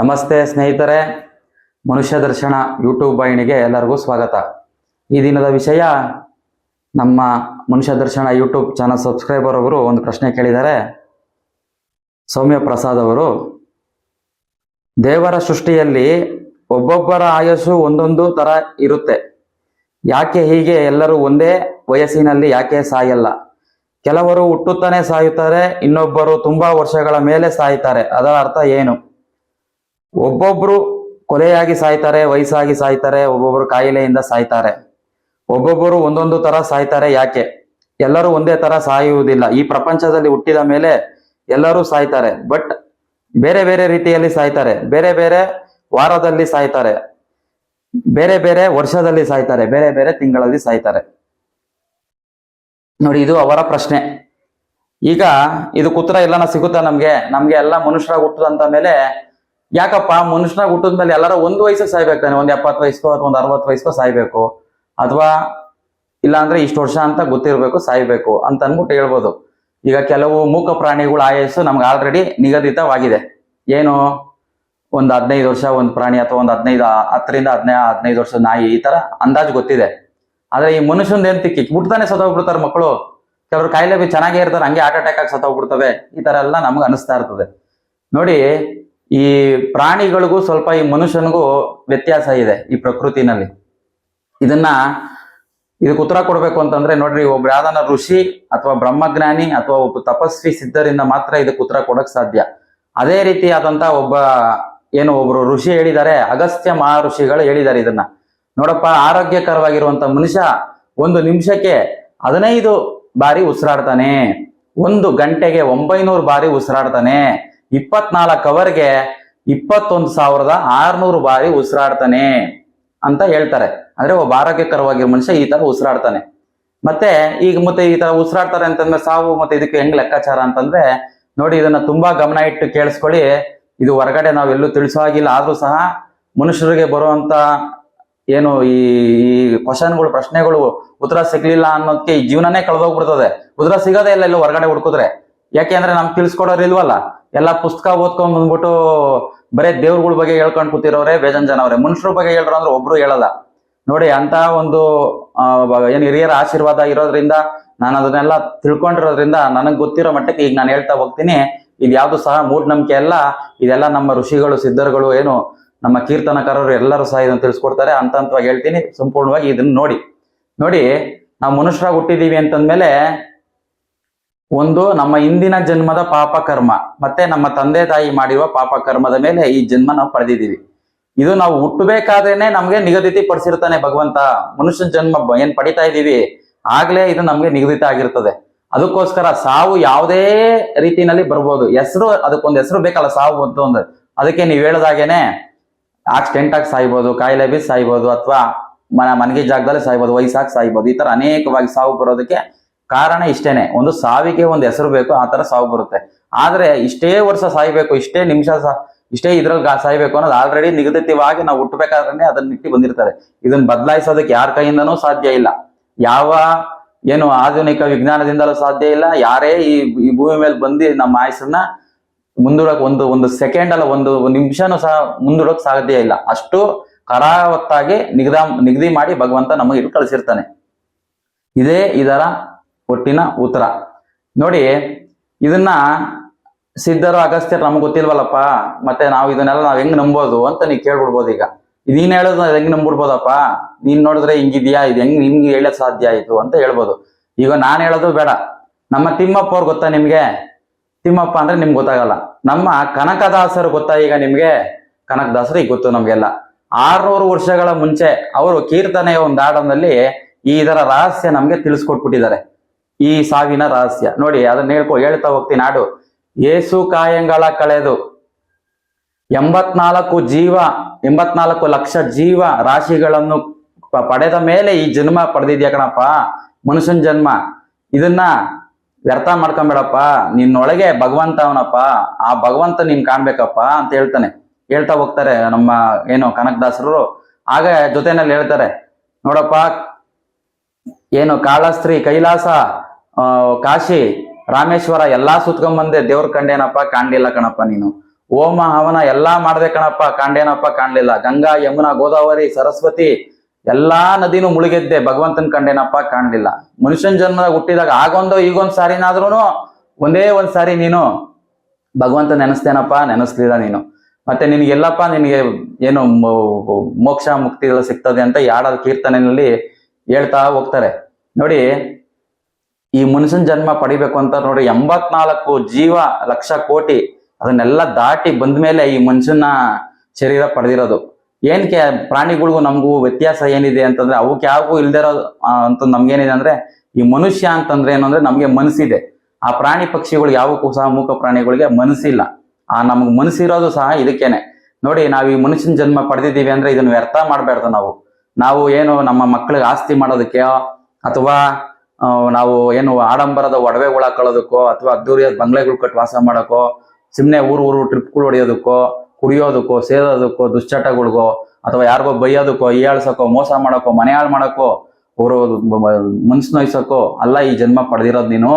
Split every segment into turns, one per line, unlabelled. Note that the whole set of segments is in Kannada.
ನಮಸ್ತೆ ಸ್ನೇಹಿತರೆ, ಮನುಷ್ಯ ದರ್ಶನ ಯೂಟ್ಯೂಬ್ ವಾಹಿನಿಗೆ ಎಲ್ಲರಿಗೂ ಸ್ವಾಗತ. ಈ ದಿನದ ವಿಷಯ, ನಮ್ಮ ಮನುಷ್ಯ ದರ್ಶನ ಯೂಟ್ಯೂಬ್ ಚಾನಲ್ ಸಬ್ಸ್ಕ್ರೈಬರ್ ಅವರು ಒಂದು ಪ್ರಶ್ನೆ ಕೇಳಿದ್ದಾರೆ. ಸೌಮ್ಯ ಪ್ರಸಾದ್ ಅವರು, ದೇವರ ಸೃಷ್ಟಿಯಲ್ಲಿ ಒಬ್ಬೊಬ್ಬರ ಆಯಸ್ಸು ಒಂದೊಂದು ತರ ಇರುತ್ತೆ. ಯಾಕೆ ಹೀಗೆ? ಎಲ್ಲರೂ ಒಂದೇ ವಯಸ್ಸಿನಲ್ಲಿ ಯಾಕೆ ಸಾಯಲ್ಲ? ಕೆಲವರು ಹುಟ್ಟುತ್ತಾನೆ ಸಾಯುತ್ತಾರೆ, ಇನ್ನೊಬ್ಬರು ತುಂಬಾ ವರ್ಷಗಳ ಮೇಲೆ ಸಾಯ್ತಾರೆ. ಅದರ ಅರ್ಥ ಏನು? ಒಬ್ಬೊಬ್ರು ಕೊಲೆಯಾಗಿ ಸಾಯ್ತಾರೆ, ವಯಸ್ಸಾಗಿ ಸಾಯ್ತಾರೆ, ಒಬ್ಬೊಬ್ರು ಕಾಯಿಲೆಯಿಂದ ಸಾಯ್ತಾರೆ. ಒಬ್ಬೊಬ್ಬರು ಒಂದೊಂದು ತರ ಸಾಯ್ತಾರೆ. ಯಾಕೆ? ಎಲ್ಲರೂ ಒಂದೇ ತರ ಸಾಯುವುದಿಲ್ಲ. ಈ ಪ್ರಪಂಚದಲ್ಲಿ ಹುಟ್ಟಿದ ಮೇಲೆ ಎಲ್ಲರೂ ಸಾಯ್ತಾರೆ. ಬಟ್ ಬೇರೆ ಬೇರೆ ರೀತಿಯಲ್ಲಿ ಸಾಯ್ತಾರೆ. ಬೇರೆ ಬೇರೆ ವಾರದಲ್ಲಿ ಸಾಯ್ತಾರೆ. ಬೇರೆ ಬೇರೆ ವರ್ಷದಲ್ಲಿ ಸಾಯ್ತಾರೆ. ಬೇರೆ ಬೇರೆ ತಿಂಗಳಲ್ಲಿ ಸಾಯ್ತಾರೆ. ನೋಡಿ, ಇದು ಅವರ ಪ್ರಶ್ನೆ. ಈಗ ಇದು ಕುತ್ರ ಎಲ್ಲನ ಸಿಗುತ್ತಾ ನಮ್ಗೆ? ನಮ್ಗೆ ಎಲ್ಲ ಮನುಷ್ಯರಾಗಿ ಹುಟ್ಟದಂತ ಮೇಲೆ ಯಾಕಪ್ಪ? ಮನುಷ್ಯನಾಗ ಹುಟ್ಟಿದ ಮೇಲೆ ಎಲ್ಲರೂ ಒಂದು ವಯಸ್ಸಿಗೆ ಸಾಯ್ಬೇಕು ತಾನೆ. ಒಂದ್ ಎಪ್ಪತ್ತು ವಯಸ್ಸು ಅಥವಾ ಒಂದ್ ಅರವತ್ತು ವಯಸ್ಸು ಸಾಯ್ಬೇಕು. ಅಥವಾ ಇಲ್ಲ ಅಂದ್ರೆ ಇಷ್ಟು ವರ್ಷ ಅಂತ ಗೊತ್ತಿರ್ಬೇಕು, ಸಾಯ್ಬೇಕು ಅಂತ ಅನ್ಬಿಟ್ಟು ಹೇಳ್ಬೋದು. ಈಗ ಕೆಲವು ಮೂಕ ಪ್ರಾಣಿಗಳ ಆಯಸ್ಸು ನಮ್ಗೆ ಆಲ್ರೆಡಿ ನಿಗದಿತವಾಗಿದೆ. ಏನು? ಒಂದ್ ಹದಿನೈದು ವರ್ಷ ಒಂದ್ ಪ್ರಾಣಿ ಅಥವಾ ಒಂದ್ ಹದಿನೈದು, ಹತ್ತರಿಂದ ಹದಿನೈದು ಹದಿನೈದು ವರ್ಷದ ನಾಯಿ ಈ ತರ ಅಂದಾಜು ಗೊತ್ತಿದೆ. ಆದ್ರೆ ಈ ಮನುಷ್ಯನ್ ಏನ್ ತಿಕ್ಕಿ? ಬಿಡ್ತಾನೆ ಸತ್ತೋಗ್ಬಿಡ್ತಾರೆ ಮಕ್ಕಳು. ಕೆಲವರು ಕಾಯಿಲೆ ಚೆನ್ನಾಗೇ ಇರ್ತಾರೆ, ಹಂಗೆ ಹಾರ್ಟ್ ಅಟ್ಯಾಕ್ ಆಗಿ ಸತ್ತೋಗ್ಬಿಡ್ತವೆ ಈ ತರ ಎಲ್ಲ ನಮ್ಗೆ ಅನಿಸ್ತಾ ಇರ್ತದೆ. ನೋಡಿ ಈ ಪ್ರಾಣಿಗಳಿಗೂ ಸ್ವಲ್ಪ ಈ ಮನುಷ್ಯನಿಗೂ ವ್ಯತ್ಯಾಸ ಇದೆ ಈ ಪ್ರಕೃತಿನಲ್ಲಿ. ಇದನ್ನ ಇದಕ್ಕೆ ಉತ್ತರ ಕೊಡ್ಬೇಕು ಅಂತಂದ್ರೆ ನೋಡ್ರಿ ಒಬ್ರು ಯಾವ್ದಾನ ಋಷಿ ಅಥವಾ ಬ್ರಹ್ಮಜ್ಞಾನಿ ಅಥವಾ ಒಬ್ಬ ತಪಸ್ವಿ ಸಿದ್ಧರಿಂದ ಮಾತ್ರ ಇದಕ್ಕೆ ಉತ್ತರ ಕೊಡಕ್ ಸಾಧ್ಯ. ಅದೇ ರೀತಿಯಾದಂತ ಒಬ್ಬ ಏನು ಒಬ್ರು ಋಷಿ ಹೇಳಿದ್ದಾರೆ, ಅಗಸ್ತ್ಯ ಮಹರ್ಷಿಗಳು ಹೇಳಿದ್ದಾರೆ ಇದನ್ನ. ನೋಡಪ್ಪ, ಆರೋಗ್ಯಕರವಾಗಿರುವಂತ ಮನುಷ್ಯ ಒಂದು ನಿಮಿಷಕ್ಕೆ ಹದಿನೈದು ಬಾರಿ ಉಸಿರಾಡ್ತಾನೆ. ಒಂದು ಗಂಟೆಗೆ ಒಂಬೈನೂರು ಬಾರಿ ಉಸಿರಾಡ್ತಾನೆ. ಇಪ್ಪತ್ನಾಲ್ಕು ಅವರ್ಗೆ ಇಪ್ಪತ್ತೊಂದು ಸಾವಿರದ ಆರ್ನೂರು ಬಾರಿ ಉಸಿರಾಡ್ತಾನೆ ಅಂತ ಹೇಳ್ತಾರೆ. ಅಂದ್ರೆ ಒಬ್ಬ ಆರೋಗ್ಯಕರವಾಗಿರೋ ಮನುಷ್ಯ ಈ ತರ ಉಸಿರಾಡ್ತಾನೆ. ಮತ್ತೆ ಈಗ ಮತ್ತೆ ಈ ತರ ಉಸಿರಾಡ್ತಾರೆ ಅಂತಂದ್ರೆ ಸಾವು ಮತ್ತೆ ಇದಕ್ಕೆ ಹೆಂಗ್ ಲೆಕ್ಕಾಚಾರ ಅಂತಂದ್ರೆ ನೋಡಿ ಇದನ್ನ ತುಂಬಾ ಗಮನ ಇಟ್ಟು ಕೇಳಿಸ್ಕೊಳ್ಳಿ. ಇದು ಹೊರಗಡೆ ನಾವೆಲ್ಲೂ ತಿಳಿಸೋ ಹಾಗಿಲ್ಲ. ಆದ್ರೂ ಸಹ ಮನುಷ್ಯರಿಗೆ ಬರುವಂತ ಏನು ಈ ಈ ಕ್ವಶನ್ಗಳು, ಪ್ರಶ್ನೆಗಳು ಉತ್ತರ ಸಿಗ್ಲಿಲ್ಲ ಅನ್ನೋದಕ್ಕೆ ಈ ಜೀವನನೇ ಕಳೆದೋಗ್ಬಿಡ್ತದೆ. ಉತ್ತರ ಸಿಗೋದೇ ಇಲ್ಲ ಎಲ್ಲೂ ಹೊರಗಡೆ ಹುಡ್ಕಿದ್ರೆ. ಯಾಕೆ ಅಂದ್ರೆ ನಮ್ಗೆ ತಿಳಿಸ್ಕೊಡೋರು ಇಲ್ವಲ್ಲ? ಎಲ್ಲ ಪುಸ್ತಕ ಓದ್ಕೊಂಡ್ ಬಂದ್ಬಿಟ್ಟು ಬರೇ ದೇವ್ರಗಳ ಬಗ್ಗೆ ಹೇಳ್ಕೊಂಡ್ ಕೂತಿರೋರೆ ಬೇಜನ್ ಜನ ಅವ್ರೆ. ಮನುಷ್ಯರ ಬಗ್ಗೆ ಹೇಳ್ರು ಅಂದ್ರೆ ಒಬ್ರು ಹೇಳಲ್ಲ. ನೋಡಿ ಅಂತ ಒಂದು ಏನು ಹಿರಿಯರ ಆಶೀರ್ವಾದ ಇರೋದ್ರಿಂದ, ನಾನು ಅದನ್ನೆಲ್ಲ ತಿಳ್ಕೊಂಡಿರೋದ್ರಿಂದ ನನಗ್ ಗೊತ್ತಿರೋ ಮಟ್ಟಕ್ಕೆ ಈಗ ನಾನು ಹೇಳ್ತಾ ಹೋಗ್ತೀನಿ. ಇದು ಯಾವುದು ಸಹ ಮೂಢನಂಬಿಕೆ ಅಲ್ಲ. ಇದೆಲ್ಲ ನಮ್ಮ ಋಷಿಗಳು, ಸಿದ್ಧರುಗಳು, ಏನು ನಮ್ಮ ಕೀರ್ತನಕಾರರು ಎಲ್ಲರೂ ಸಹ ಇದನ್ನು ತಿಳಿಸ್ಕೊಡ್ತಾರೆ. ಅಂತ ಹಂತವಾಗಿ ಹೇಳ್ತೀನಿ. ಸಂಪೂರ್ಣವಾಗಿ ಇದನ್ನ ನೋಡಿ. ನೋಡಿ, ನಾವು ಮನುಷ್ಯರಾಗಿ ಹುಟ್ಟಿದೀವಿ ಅಂತಂದ್ಮೇಲೆ ಒಂದು ನಮ್ಮ ಹಿಂದಿನ ಜನ್ಮದ ಪಾಪ ಕರ್ಮ, ಮತ್ತೆ ನಮ್ಮ ತಂದೆ ತಾಯಿ ಮಾಡಿರುವ ಪಾಪ ಕರ್ಮದ ಮೇಲೆ ಈ ಜನ್ಮ ನಾವು ಪಡೆದಿದ್ದೀವಿ. ಇದು ನಾವು ಹುಟ್ಟಬೇಕಾದ್ರೇನೆ ನಮ್ಗೆ ನಿಗದಿತಿ ಪಡಿಸಿರ್ತಾನೆ ಭಗವಂತ. ಮನುಷ್ಯನ ಜನ್ಮ ಏನ್ ಪಡಿತಾ ಇದ್ದೀವಿ, ಆಗ್ಲೇ ಇದು ನಮ್ಗೆ ನಿಗದಿತ ಆಗಿರ್ತದೆ. ಅದಕ್ಕೋಸ್ಕರ ಸಾವು ಯಾವುದೇ ರೀತಿನಲ್ಲಿ ಬರ್ಬೋದು. ಹೆಸರು, ಅದಕ್ಕೊಂದು ಹೆಸರು ಬೇಕಲ್ಲ, ಸಾವು ಅಂತ ಒಂದು ಅದಕ್ಕೆ ನೀವು ಹೇಳ್ದಾಗೇನೆ, ಆಕ್ಸಿಡೆಂಟ್ ಆಗಿ ಸಾಯ್ಬೋದು, ಕಾಯಿಲೆ ಬಿ ಸಾಯ್ಬೋದು, ಅಥವಾ ಮನ ಮನಗಿ ಜಾಗದಲ್ಲಿ ಸಾಯ್ಬೋದು, ವಯಸ್ಸಾಗಿ ಸಾಯ್ಬೋದು, ಈ ತರ ಅನೇಕವಾಗಿ ಸಾವು ಬರೋದಕ್ಕೆ ಕಾರಣ ಇಷ್ಟೇನೆ. ಒಂದು ಸಾವಿಗೆ ಒಂದು ಹೆಸರು ಬೇಕು, ಆ ತರ ಸಾವು ಬರುತ್ತೆ. ಆದ್ರೆ ಇಷ್ಟೇ ವರ್ಷ ಸಾಯ್ಬೇಕು, ಇಷ್ಟೇ ನಿಮಿಷ ಇಷ್ಟೇ ಇದ್ರಲ್ಲಿ ಸಾಯ್ಬೇಕು ಅನ್ನೋದು ಆಲ್ರೆಡಿ ನಿಗದಿತವಾಗಿ ನಾವು ಹುಟ್ಟಬೇಕಾದ್ರೆ ಅದನ್ನ ಇಟ್ಟು ಬಂದಿರ್ತಾರೆ. ಇದನ್ನ ಬದಲಾಯಿಸೋದಕ್ಕೆ ಯಾರ ಕೈಯಿಂದನೂ ಸಾಧ್ಯ ಇಲ್ಲ. ಯಾವ, ಏನು ಆಧುನಿಕ ವಿಜ್ಞಾನದಿಂದಲೂ ಸಾಧ್ಯ ಇಲ್ಲ. ಯಾರೇ ಈ ಈ ಭೂಮಿ ಮೇಲೆ ಬಂದು ನಮ್ಮ ಆಯಸ್ಸನ್ನ ಮುಂದೂಡಕ್ ಒಂದು ಒಂದು ಸೆಕೆಂಡ್ ಅಲ್ಲ, ಒಂದು ನಿಮಿಷನೂ ಸಹ ಮುಂದೂಡಕ್ ಸಾಧ್ಯ ಇಲ್ಲ. ಅಷ್ಟು ಕರಾವತ್ತಾಗಿ ನಿಗದ, ನಿಗದಿ ಮಾಡಿ ಭಗವಂತ ನಮಗೆ ಕಳಿಸಿರ್ತಾನೆ. ಇದೇ ಇದರ ಒಟ್ಟಿನ ಉತ್ತರ. ನೋಡಿ, ಇದನ್ನ ಸಿದ್ಧರು, ಅಗಸ್ತ್ಯರು ನಮ್ಗೆ ಗೊತ್ತಿಲ್ವಲ್ಲಪ್ಪ, ಮತ್ತೆ ನಾವು ಇದನ್ನೆಲ್ಲ ನಾವ್ ಹೆಂಗ್ ನಂಬೋದು ಅಂತ ನೀವು ಕೇಳ್ಬಿಡ್ಬೋದು ಈಗ. ನೀನ್ ಹೇಳೋದು ಹೆಂಗ್ ನಂಬಿಡ್ಬೋದಪ್ಪ? ನೀನ್ ನೋಡಿದ್ರೆ ಹಿಂಗಿದ್ಯಾ? ಇದು ಹೆಂಗ್ ನಿಮ್ಗೆ ಹೇಳಕ್ ಸಾಧ್ಯ ಆಯ್ತು ಅಂತ ಹೇಳ್ಬೋದು. ಈಗ ನಾನ್ ಹೇಳೋದು ಬೇಡ. ನಮ್ಮ ತಿಮ್ಮಪ್ಪ ಅವ್ರು ಗೊತ್ತಾ ನಿಮ್ಗೆ? ತಿಮ್ಮಪ್ಪ ಅಂದ್ರೆ ನಿಮ್ಗೆ ಗೊತ್ತಾಗಲ್ಲ. ನಮ್ಮ ಕನಕದಾಸರು ಗೊತ್ತಾ ಈಗ ನಿಮ್ಗೆ? ಕನಕದಾಸರು ಈಗ ಗೊತ್ತು ನಮ್ಗೆಲ್ಲ. ಆರ್ನೂರು ವರ್ಷಗಳ ಮುಂಚೆ ಅವರು ಕೀರ್ತನೆಯ ಒಂದು ಹಾಡನಲ್ಲಿ ಈ ಇದರ ರಹಸ್ಯ ನಮ್ಗೆ ತಿಳಿಸ್ಕೊಟ್ಬಿಟ್ಟಿದ್ದಾರೆ. ಈ ಸಾವಿನ ರಹಸ್ಯ. ನೋಡಿ, ಅದನ್ನ ಹೇಳ್ಕೊ, ಹೇಳ್ತಾ ಹೋಗ್ತೀನಿ, ನಾಡು. ಏಸು ಕಾಯಂಗಳ ಕಳೆದು ಎಂಬತ್ನಾಲ್ಕು ಜೀವ, ಎಂಬತ್ನಾಲ್ಕು ಲಕ್ಷ ಜೀವ ರಾಶಿಗಳನ್ನು ಪಡೆದ ಮೇಲೆ ಈ ಜನ್ಮ ಪಡೆದಿದ್ಯಾ ಕಣಪ್ಪ? ಮನುಷ್ಯನ ಜನ್ಮ. ಇದನ್ನ ವ್ಯರ್ಥ ಮಾಡ್ಕೊಂಬೇಡಪ್ಪ. ನಿನ್ನೊಳಗೆ ಭಗವಂತ ಅವನಪ್ಪ. ಆ ಭಗವಂತ ನೀನ್ ಕಾಣ್ಬೇಕಪ್ಪ ಅಂತ ಹೇಳ್ತಾನೆ. ಹೇಳ್ತಾ ಹೋಗ್ತಾರೆ ನಮ್ಮ ಏನು ಕನಕದಾಸರು. ಆಗ ಜೊತೆನಲ್ಲಿ ಹೇಳ್ತಾರೆ, ನೋಡಪ್ಪ, ಏನು ಕಾಳಸ್ತ್ರೀ ಕೈಲಾಸ ಕಾಶಿ, ರಾಮೇಶ್ವರ ಎಲ್ಲಾ ಸುತ್ಕೊಂಡ್ ಬಂದೆ ದೇವ್ರ ಕಂಡೇನಪ್ಪ ಕಾಣ್ಲಿಲ್ಲ ಕಣಪ್ಪ ನೀನು. ಓಮ ಹವನ ಎಲ್ಲಾ ಮಾಡ್ದೆ ಕಣಪ್ಪ ಕಾಂಡೇನಪ್ಪ ಕಾಣ್ಲಿಲ್ಲ. ಗಂಗಾ, ಯಮುನಾ, ಗೋದಾವರಿ, ಸರಸ್ವತಿ ಎಲ್ಲಾ ನದಿನೂ ಮುಳುಗೆದ್ದೆ ಭಗವಂತನ ಕಂಡೇನಪ್ಪ ಕಾಣ್ಲಿಲ್ಲ. ಮನುಷ್ಯನ ಜನ್ಮದಾಗ ಹುಟ್ಟಿದಾಗ ಆಗೊಂದು ಈಗೊಂದ್ ಸಾರಿನಾದ್ರೂ ಒಂದೇ ಒಂದ್ ಸಾರಿ ನೀನು ಭಗವಂತ ನೆನೆಸ್ತೇನಪ್ಪ ನೆನೆಸ್ಲಿಲ್ಲ ನೀನು. ಮತ್ತೆ ನಿನಗೆಲ್ಲಪ್ಪ ನಿನಗೆ ಏನು ಮೋಕ್ಷ ಮುಕ್ತಿ ಸಿಗ್ತದೆ ಅಂತ ಯಾಡದ ಕೀರ್ತನೆಯಲ್ಲಿ ಹೇಳ್ತಾ ಹೋಗ್ತಾರೆ. ನೋಡಿ ಈ ಮನುಷ್ಯನ ಜನ್ಮ ಪಡಿಬೇಕು ಅಂತ ನೋಡಿ ಎಂಬತ್ನಾಲ್ಕು ಜೀವ ಲಕ್ಷ ಕೋಟಿ ಅದನ್ನೆಲ್ಲ ದಾಟಿ ಬಂದ ಮೇಲೆ ಈ ಮನುಷ್ಯನ ಶರೀರ ಪಡೆದಿರೋದು. ಏನಕ್ಕೆ ಪ್ರಾಣಿಗಳಿಗೂ ನಮಗೂ ವ್ಯತ್ಯಾಸ ಏನಿದೆ ಅಂತಂದ್ರೆ ಅವಕ್ಕೆ ಯಾವಾಗೂ ಇಲ್ದಿರೋ ಅಂತ ನಮ್ಗೇನಿದೆ ಅಂದ್ರೆ ಈ ಮನುಷ್ಯ ಅಂತಂದ್ರೆ ಏನು ಅಂದ್ರೆ ನಮ್ಗೆ ಮನಸ್ಸಿದೆ. ಆ ಪ್ರಾಣಿ ಪಕ್ಷಿಗಳು ಯಾವಕ್ಕೂ ಸಹ ಮೂಕ ಪ್ರಾಣಿಗಳಿಗೆ ಮನಸ್ಸಿಲ್ಲ. ಆ, ನಮ್ಗೆ ಮನಸ್ಸಿರೋದು ಸಹ ಇದಕ್ಕೇನೆ. ನೋಡಿ ನಾವು ಈ ಮನುಷ್ಯನ ಜನ್ಮ ಪಡೆದಿದ್ದೀವಿ ಅಂದ್ರೆ ಇದನ್ನ ವ್ಯರ್ಥ ಮಾಡಬಾರ್ದು ನಾವು. ನಾವು ಏನು ನಮ್ಮ ಮಕ್ಕಳಿಗೆ ಆಸ್ತಿ ಮಾಡೋದಕ್ಕೆ ಅಥವಾ ನಾವು ಏನು ಆಡಂಬರದ ಒಡವೆಗಳು ಹಾಕೊಳ್ಳೋದಕ್ಕೋ ಅಥವಾ ಅದ್ದೂರಿಯಾದ ಬಂಗ್ಲೆಗಳು ಕಟ್ಟಿ ವಾಸ ಮಾಡೋಕ್ಕೋ ಸುಮ್ಮನೆ ಊರು ಊರು ಟ್ರಿಪ್ಗಳು ಹೊಡೆಯೋದಕ್ಕೋ, ಕುಡಿಯೋದಕ್ಕೋ ಸೇರೋದಕ್ಕೋ ದುಶ್ಚಟಗಳಿಗೋ ಅಥವಾ ಯಾರಿಗೋ ಬೈಯೋದಕ್ಕೋ, ಹೀಯಾಳ್ಸಕ್ಕೋ, ಮೋಸ ಮಾಡೋಕ್ಕೋ, ಮನೆ ಹಾಳು ಮಾಡೋಕ್ಕೋ, ಅವರು ಮನ್ಸು ನೋಯ್ಸೋಕ್ಕೋ, ಅಲ್ಲ ಈ ಜನ್ಮ ಪಡೆದಿರೋದು ನೀನು.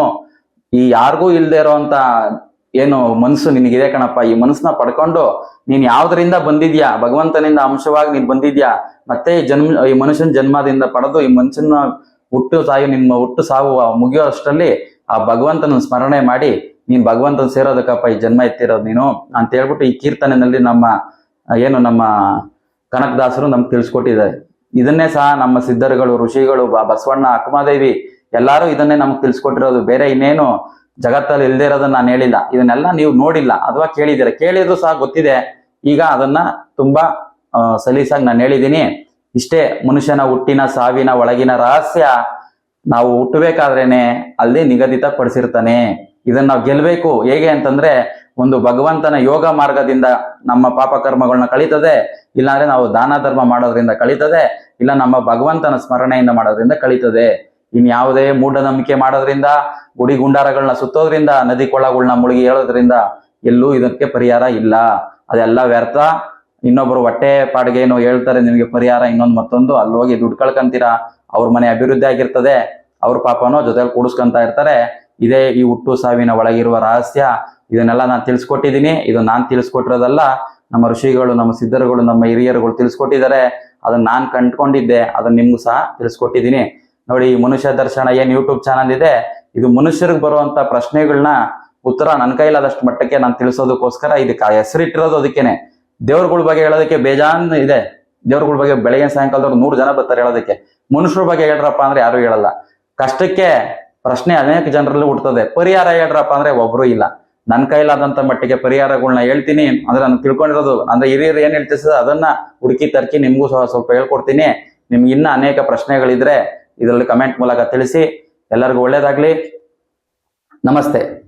ಈ ಯಾರಿಗೂ ಇಲ್ಲದೆ ಇರೋಂತ ಏನು ಮನಸ್ಸು ನಿನಗಿದೆ ಕಣಪ್ಪ, ಈ ಮನಸ್ಸನ್ನ ಪಡ್ಕೊಂಡು ನೀನ್ ಯಾವ್ದರಿಂದ ಬಂದಿದ್ಯಾ? ಭಗವಂತನಿಂದ ಅಂಶವಾಗಿ ನೀನ್ ಬಂದಿದ್ಯಾ? ಮತ್ತೆ ಈ ಜನ್ಮ, ಈ ಮನುಷ್ಯನ ಜನ್ಮದಿಂದ ಪಡೆದು ಈ ಮನುಷ್ಯನ ಹುಟ್ಟು ಸಾವು ನಿಮ್ಮ ಹುಟ್ಟು ಸಾವು ಮುಗಿಯೋ ಅಷ್ಟರಲ್ಲಿ ಆ ಭಗವಂತನ ಸ್ಮರಣೆ ಮಾಡಿ, ನೀನ್ ಭಗವಂತನ ಸೇರೋದಕ್ಕಪ್ಪ, ಈ ಜನ್ಮ ಎತ್ತಿರೋದು ನೀನು ಅಂತ ಹೇಳ್ಬಿಟ್ಟು ಈ ಕೀರ್ತನೆನಲ್ಲಿ ನಮ್ಮ ಏನು ನಮ್ಮ ಕನಕದಾಸರು ನಮ್ಗೆ ತಿಳಿಸ್ಕೊಟ್ಟಿದ್ದಾರೆ. ಇದನ್ನೇ ಸಹ ನಮ್ಮ ಸಿದ್ಧರುಗಳು, ಋಷಿಗಳು ಬಸವಣ್ಣ ಅಕ್ಕಮಾದೇವಿ ಎಲ್ಲಾರು ಇದನ್ನೇ ನಮ್ಗೆ ತಿಳಿಸ್ಕೊಟ್ಟಿರೋದು. ಬೇರೆ ಇನ್ನೇನು ಜಗತ್ತಲ್ಲಿ ಇಲ್ದೇ ಇರೋದನ್ನ ನಾನು ಹೇಳಿಲ್ಲ. ಇದನ್ನೆಲ್ಲ ನೀವು ನೋಡಿಲ್ಲ ಅಥವಾ ಕೇಳಿದ್ದೀರ. ಕೇಳಿದ್ರು ಸಹ ಗೊತ್ತಿದೆ. ಈಗ ಅದನ್ನ ತುಂಬಾ ಸಲೀಸಾಗಿ ನಾನು ಹೇಳಿದ್ದೀನಿ. ಇಷ್ಟೇ ಮನುಷ್ಯನ ಹುಟ್ಟಿನ ಸಾವಿನ ಒಳಗಿನ ರಹಸ್ಯ ನಾವು ಹುಟ್ಟಬೇಕಾದ್ರೇನೆ ಅಲ್ಲಿ ನಿಗದಿತ ಪಡಿಸಿರ್ತಾನೆ ಇದನ್ನ ನಾವು ಗೆಲ್ಬೇಕು. ಹೇಗೆ ಅಂತಂದ್ರೆ ಒಂದು ಭಗವಂತನ ಯೋಗ ಮಾರ್ಗದಿಂದ ನಮ್ಮ ಪಾಪ ಕರ್ಮಗಳನ್ನ ಕಳೀತದೆ, ಇಲ್ಲಾಂದ್ರೆ ನಾವು ದಾನ ಧರ್ಮ ಮಾಡೋದ್ರಿಂದ ಕಳೀತದೆ, ಇಲ್ಲ ನಮ್ಮ ಭಗವಂತನ ಸ್ಮರಣೆಯಿಂದ ಮಾಡೋದ್ರಿಂದ ಕಳೀತದೆ. ಇನ್ ಯಾವುದೇ ಮೂಢನಂಬಿಕೆ ಮಾಡೋದ್ರಿಂದ, ಗುಡಿ ಗುಂಡಾರಗಳನ್ನ ಸುತ್ತೋದ್ರಿಂದ, ನದಿ ಕೊಳಗಳನ್ನ ಮುಳುಗಿ ಹೇಳೋದ್ರಿಂದ ಎಲ್ಲೂ ಇದಕ್ಕೆ ಪರಿಹಾರ ಇಲ್ಲ. ಅದೆಲ್ಲ ವ್ಯರ್ಥ. ಇನ್ನೊಬ್ರು ಹೊಟ್ಟೆ ಪಾಡಿಗೆ ಏನೋ ಹೇಳ್ತಾರೆ, ನಿಮಗೆ ಪರಿಹಾರ, ಇನ್ನೊಂದು ಮತ್ತೊಂದು, ಅಲ್ಲಿ ಹೋಗಿ ದುಡ್ಡು ಕಳ್ಕೊಂತೀರಾ? ಅವ್ರ ಮನೆ ಅಭಿವೃದ್ಧಿ ಆಗಿರ್ತದೆ, ಅವ್ರ ಪಾಪನೋ ಜೊತೆಲಿ ಕೂಡಿಸ್ಕೊಂತ ಇರ್ತಾರೆ. ಇದೇ ಈ ಹುಟ್ಟು ಸಾವಿನ ಒಳಗಿರುವ ರಹಸ್ಯ, ಇದನ್ನೆಲ್ಲ ನಾನು ತಿಳಿಸ್ಕೊಟ್ಟಿದ್ದೀನಿ. ಇದು ನಾನು ತಿಳಿಸ್ಕೊಟ್ಟಿರೋದಲ್ಲ, ನಮ್ಮ ಋಷಿಗಳು, ನಮ್ಮ ಸಿದ್ಧರುಗಳು, ನಮ್ಮ ಹಿರಿಯರುಗಳು ತಿಳಿಸ್ಕೊಟ್ಟಿದ್ದಾರೆ. ಅದನ್ನ ನಾನು ಕಂಡ್ಕೊಂಡಿದ್ದೆ, ಅದನ್ನ ನಿಮ್ಗೂ ಸಹ ತಿಳಿಸ್ಕೊಟ್ಟಿದ್ದೀನಿ. ನೋಡಿ, ಈ ಮನುಷ್ಯ ದರ್ಶನ ಏನ್ ಯೂಟ್ಯೂಬ್ ಚಾನಲ್ ಇದೆ? ಇದು ಮನುಷ್ಯರಿಗೆ ಬರುವಂತ ಪ್ರಶ್ನೆಗಳನ್ನ ಉತ್ತರ ನನ್ನ ಕೈಲಾದಷ್ಟು ಮಟ್ಟಕ್ಕೆ ನಾನು ತಿಳಿಸೋದಕ್ಕೋಸ್ಕರ ಇದಕ್ಕೆ ಹೆಸರಿಟ್ಟಿರೋದು ಅದಕ್ಕೇನೆ. ದೇವ್ರಗಳ ಬಗ್ಗೆ ಹೇಳೋದಕ್ಕೆ ಬೇಜಾನ್ ಇದೆ. ದೇವ್ರಗಳ ಬಗ್ಗೆ ಬೆಳಗ್ಗೆ ಸಾಯಂಕಾಲದವ್ರು ನೂರು ಜನ ಬರ್ತಾರೆ ಹೇಳೋದಕ್ಕೆ. ಮನುಷ್ಯರ ಬಗ್ಗೆ ಹೇಳ್ರಪ್ಪ ಅಂದ್ರೆ ಯಾರು ಹೇಳಲ್ಲ. ಕಷ್ಟಕ್ಕೆ ಪ್ರಶ್ನೆ ಅನೇಕ ಜನರಲ್ಲಿ ಹುಟ್ಟುತ್ತದೆ. ಪರಿಹಾರ ಹೇಳ್ರಪ್ಪ ಅಂದ್ರೆ ಒಬ್ರು ಇಲ್ಲ. ನನ್ನ ಕೈಲಾದಂತ ಮಟ್ಟಿಗೆ ಪರಿಹಾರಗಳನ್ನ ಹೇಳ್ತೀನಿ. ಅಂದ್ರೆ ನಾನು ತಿಳ್ಕೊಂಡಿರೋದು. ಅಂದ್ರೆ ಹಿರಿಯರು ಏನ್ ಹೇಳ್ತಿರ್ತದೆ ಅದನ್ನ ಹುಡುಕಿ ತರ್ಕಿ ನಿಮ್ಗೂ ಸಹ ಸ್ವಲ್ಪ ಹೇಳ್ಕೊಡ್ತೀನಿ. ನಿಮ್ಗೆ ಇನ್ನ ಅನೇಕ ಪ್ರಶ್ನೆಗಳಿದ್ರೆ ಇದರಲ್ಲಿ ಕಮೆಂಟ್ ಮೂಲಕ ತಿಳಿಸಿ. ಎಲ್ಲರಿಗೂ ಒಳ್ಳೇದಾಗ್ಲಿ. ನಮಸ್ತೆ.